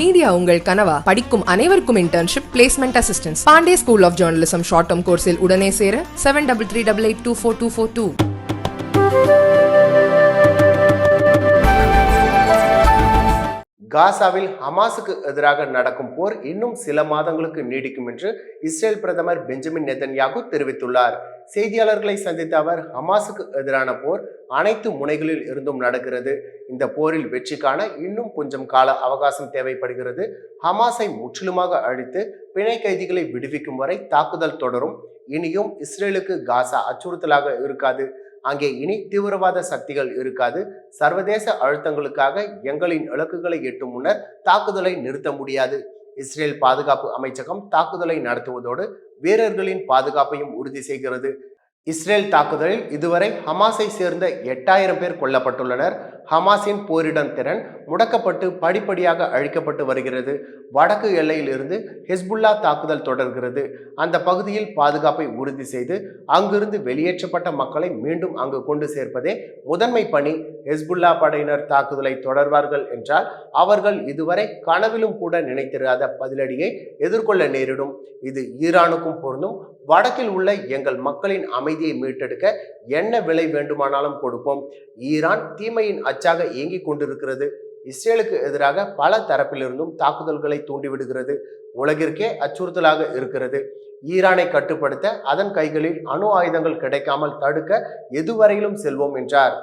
Media உங்கள் கனவா? படிக்கும் அனைவருக்கும் internship placement assistance Pandey school of journalism short term கோர்ஸில் உடனே சேர seven double three double eight two four two four two காசாவில் ஹமாஸுக்கு எதிராக நடக்கும் போர் இன்னும் சில மாதங்களுக்கு நீடிக்கும் என்று இஸ்ரேல் பிரதமர் பெஞ்சமின் நெதன்யாகு தெரிவித்துள்ளார். செய்தியாளர்களை சந்தித்த அவர் ஹமாஸுக்கு எதிரான போர் அனைத்து முனைகளில் இருந்தும் நடக்கிறது. இந்த போரில் வெற்றி காண இன்னும் கொஞ்சம் கால அவகாசம் தேவைப்படுகிறது. ஹமாஸை முற்றிலுமாக அழித்து பிணை கைதிகளை விடுவிக்கும் வரை தாக்குதல் தொடரும். இனியும் இஸ்ரேலுக்கு காசா அச்சுறுத்தலாக இருக்காது. அங்கே இனி தீவிரவாத சக்திகள் இருக்காது. சர்வதேச அழுத்தங்களுக்காக எங்களின் இலக்குகளை எட்டும் முன்னர் தாக்குதலை நிறுத்த முடியாது. இஸ்ரேல் பாதுகாப்பு அமைச்சகம் தாக்குதலை நடத்துவதோடு வீரர்களின் பாதுகாப்பையும் உறுதி செய்கிறது. இஸ்ரேல் தாக்குதலில் இதுவரை ஹமாஸை சேர்ந்த எட்டாயிரம் பேர் கொல்லப்பட்டுள்ளனர். ஹமாஸின் போரிடம் திறன் முடக்கப்பட்டு படிப்படியாக அழிக்கப்பட்டு வருகிறது. வடக்கு எல்லையில் இருந்து ஹெஸ்புல்லா தாக்குதல் தொடர்கிறது. அந்த பகுதியில் பாதுகாப்பை உறுதி செய்து அங்கிருந்து வெளியேற்றப்பட்ட மக்களை மீண்டும் அங்கு கொண்டு சேர்ப்பதே முதன்மை பணி. ஹெஸ்புல்லா படையினர் தாக்குதலை தொடர்வார்கள் என்றால் அவர்கள் இதுவரை கனவிலும் கூட நினைத்திராத பதிலடியை எதிர்கொள்ள நேரிடும். இது ஈரானுக்கும் பொருந்தும். வடக்கில் உள்ள எங்கள் மக்களின் அமைதியை மீட்டெடுக்க என்ன விலை வேண்டுமானாலும் கொடுப்போம். ஈரான் தீமையின் அச்சாக இயங்கிக் கொண்டிருக்கிறது. இஸ்ரேலுக்கு எதிராக பல தரப்பிலிருந்தும் தாக்குதல்களை தூண்டிவிடுகிறது. உலகிற்கே அச்சுறுத்தலாக இருக்கிறது. ஈரானை கட்டுப்படுத்த அதன் கைகளில் அணு ஆயுதங்கள் கிடைக்காமல் தடுக்க எதுவரையிலும் செல்வோம் என்றார்.